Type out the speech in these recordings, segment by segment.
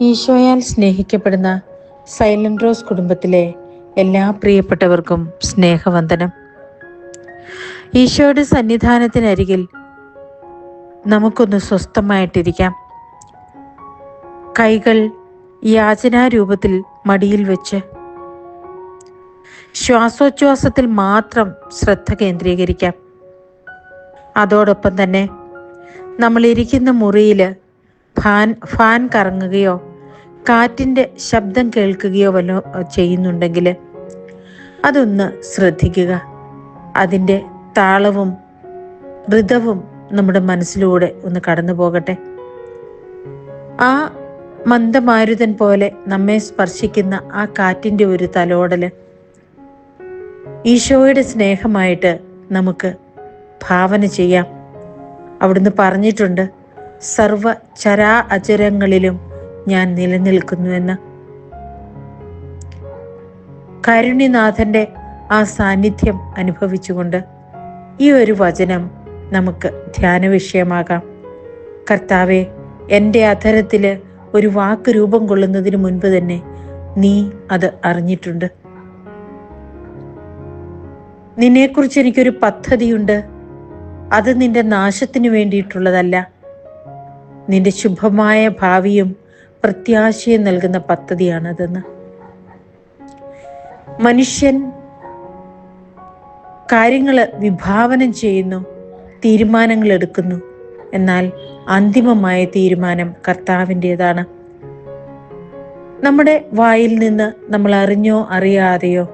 ഈശോയാൽ സ്നേഹിക്കപ്പെടുന്ന silent rose കുടുംബത്തിലെ എല്ലാ പ്രിയപ്പെട്ടവർക്കും സ്നേഹവന്ദനം. ഈശോയുടെ സന്നിധാനത്തിനരികിൽ നമുക്കൊന്ന് സ്വസ്ഥമായിട്ടിരിക്കാം. കൈകൾ യാചനാരൂപത്തിൽ മടിയിൽ വെച്ച് ശ്വാസോച്ഛ്വാസത്തിൽ മാത്രം ശ്രദ്ധ കേന്ദ്രീകരിക്കാം. അതോടൊപ്പം തന്നെ നമ്മൾ ഇരിക്കുന്ന മുറിയിൽ ഫാൻ ഫാൻ കറങ്ങുകയോ കാറ്റിന്റെ ശബ്ദം കേൾക്കുകയോ വല്ലോ ചെയ്യുന്നുണ്ടെങ്കിൽ അതൊന്ന് ശ്രദ്ധിക്കുക. അതിന്റെ താളവും ഋതവും നമ്മുടെ മനസ്സിലൂടെ ഒന്ന് കടന്നു പോകട്ടെ. ആ മന്ദമാരുതൻ പോലെ നമ്മെ സ്പർശിക്കുന്ന ആ കാറ്റിന്റെ ഒരു തലോടൽ ഈശോയുടെ സ്നേഹമായിട്ട് നമുക്ക് ഭാവന ചെയ്യാം. അവിടുന്ന് പറഞ്ഞിട്ടുണ്ട് സർവ ചരാ അചരങ്ങളിലും ഞാൻ നിലനിൽക്കുന്നുവെന്ന്. കരുണിനാഥന്റെ ആ സാന്നിധ്യം അനുഭവിച്ചുകൊണ്ട് ഈ ഒരു വചനം നമുക്ക് ധ്യാന വിഷയമാകാം. കർത്താവെ എന്റെ അധരത്തിൽ ഒരു വാക്ക് രൂപം കൊള്ളുന്നതിന് മുൻപ് തന്നെ നീ അത് അറിഞ്ഞിട്ടുണ്ട്. നിന്നെക്കുറിച്ച് എനിക്കൊരു പദ്ധതിയുണ്ട്. അത് നിന്റെ നാശത്തിന് വേണ്ടിയിട്ടുള്ളതല്ല. നിന്റെ ശുഭമായ ഭാവിയും പ്രത്യാശയും നൽകുന്ന പദ്ധതിയാണതെന്ന്. മനുഷ്യൻ കാര്യങ്ങൾ വിഭാവനം ചെയ്യുന്നു തീരുമാനങ്ങൾ എടുക്കുന്നു. എന്നാൽ അന്തിമമായ തീരുമാനം കർത്താവിന്റെതാണ്. നമ്മുടെ വായിൽ നിന്ന് നമ്മൾ അറിഞ്ഞോ അറിയാതെയോ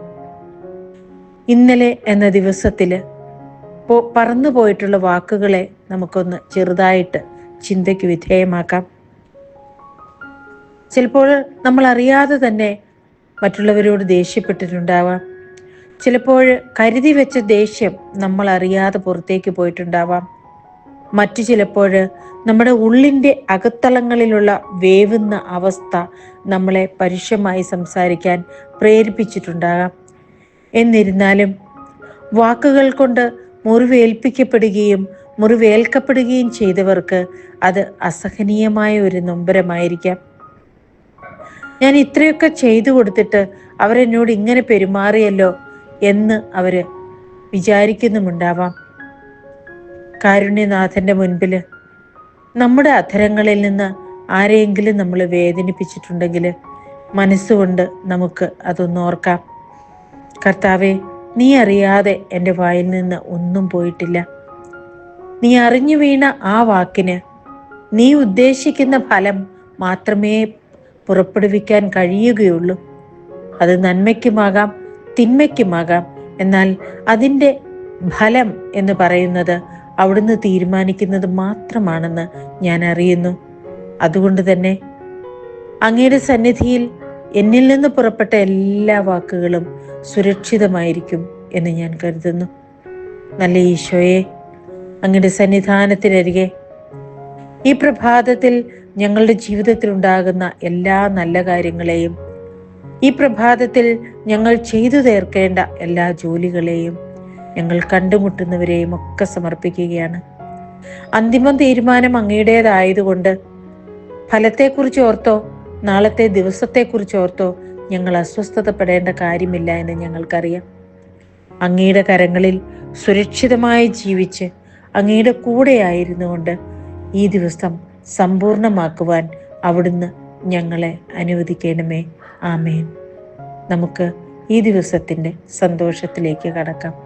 ഇന്നലെ എന്ന ദിവസത്തിൽ പറന്നു പോയിട്ടുള്ള വാക്കുകളെ നമുക്കൊന്ന് ചെറുതായിട്ട് ചിന്തയ്ക്ക് വിധേയമാക്കാം. ചിലപ്പോൾ നമ്മൾ അറിയാതെ തന്നെ മറ്റുള്ളവരോട് ദേഷ്യപ്പെട്ടിട്ടുണ്ടാവാം. ചിലപ്പോൾ കരുതി വെച്ച ദേഷ്യം നമ്മൾ അറിയാതെ പുറത്തേക്ക് പോയിട്ടുണ്ടാവാം. മറ്റു ചിലപ്പോൾ നമ്മുടെ ഉള്ളിന്റെ അകത്തളങ്ങളിലുള്ള വേവുന്ന അവസ്ഥ നമ്മളെ പരുഷമായി സംസാരിക്കാൻ പ്രേരിപ്പിച്ചിട്ടുണ്ടാകാം. എന്നിരുന്നാലും വാക്കുകൾ കൊണ്ട് മുറിവേൽപ്പിക്കപ്പെടുകയും മുറിവേൽക്കപ്പെടുകയും ചെയ്തവർക്ക് അത് അസഹനീയമായ ഒരു നൊമ്പരമായിരിക്കാം. ഞാൻ ഇത്രയൊക്കെ ചെയ്തു കൊടുത്തിട്ട് അവരെന്നോട് ഇങ്ങനെ പെരുമാറിയല്ലോ എന്ന് അവർ വിചാരിക്കുന്നുമുണ്ടാവാം. കാരുണ്യനാഥന്റെ മുൻപിൽ നമ്മുടെ അധരങ്ങളിൽ നിന്ന് ആരെയെങ്കിലും നമ്മൾ വേദനിപ്പിച്ചിട്ടുണ്ടെങ്കിൽ മനസ്സുകൊണ്ട് നമുക്ക് അതൊന്ന് ഓർക്കാം. കർത്താവെ നീ അറിയാതെ എന്റെ വായിൽ നിന്ന് ഒന്നും പോയിട്ടില്ല. നീ അറിഞ്ഞു വീണ ആ വാക്കിന് നീ ഉദ്ദേശിക്കുന്ന ഫലം മാത്രമേ പുറപ്പെടുവിക്കാൻ കഴിയുകയുള്ളൂ. അത് നന്മയ്ക്കുമാകാം തിന്മയ്ക്കുമാകാം. എന്നാൽ അതിന്റെ ഫലം എന്ന് പറയുന്നത് അവിടുന്ന് തീരുമാനിക്കുന്നത് മാത്രമാണെന്ന് ഞാൻ അറിയുന്നു. അതുകൊണ്ട് തന്നെ അങ്ങയുടെ സന്നിധിയിൽ എന്നിൽ നിന്ന് പുറപ്പെട്ട എല്ലാ വാക്കുകളും സുരക്ഷിതമായിരിക്കും എന്ന് ഞാൻ കരുതുന്നു. നല്ല ഈശോയെ അങ്ങയുടെ സന്നിധാനത്തിനരികെ ഈ പ്രഭാതത്തിൽ ഞങ്ങളുടെ ജീവിതത്തിൽ ഉണ്ടാകുന്ന എല്ലാ നല്ല കാര്യങ്ങളെയും ഈ പ്രഭാതത്തിൽ ഞങ്ങൾ ചെയ്തു തീർക്കേണ്ട എല്ലാ ജോലികളെയും ഞങ്ങൾ കണ്ടുമുട്ടുന്നവരെയും ഒക്കെ സമർപ്പിക്കുകയാണ്. അന്തിമ തീരുമാനം അങ്ങയുടേതായതുകൊണ്ട് ഫലത്തെക്കുറിച്ച് ഓർത്തോ നാളത്തെ ദിവസത്തെക്കുറിച്ച് ഓർത്തോ ഞങ്ങൾ അസ്വസ്ഥതപ്പെടേണ്ട കാര്യമില്ല എന്ന് ഞങ്ങൾക്കറിയാം. അങ്ങയുടെ കരങ്ങളിൽ സുരക്ഷിതമായി ജീവിച്ച് അങ്ങയുടെ കൂടെയായിരുന്നുകൊണ്ട് ഈ ദിവസം സമ്പൂർണമാക്കുവാൻ അവിടുന്ന് ഞങ്ങളെ അനുവദിക്കണമേ. ആമേൻ. നമുക്ക് ഈ ദിവസത്തിന്റെ സന്തോഷത്തിലേക്ക് കടക്കാം.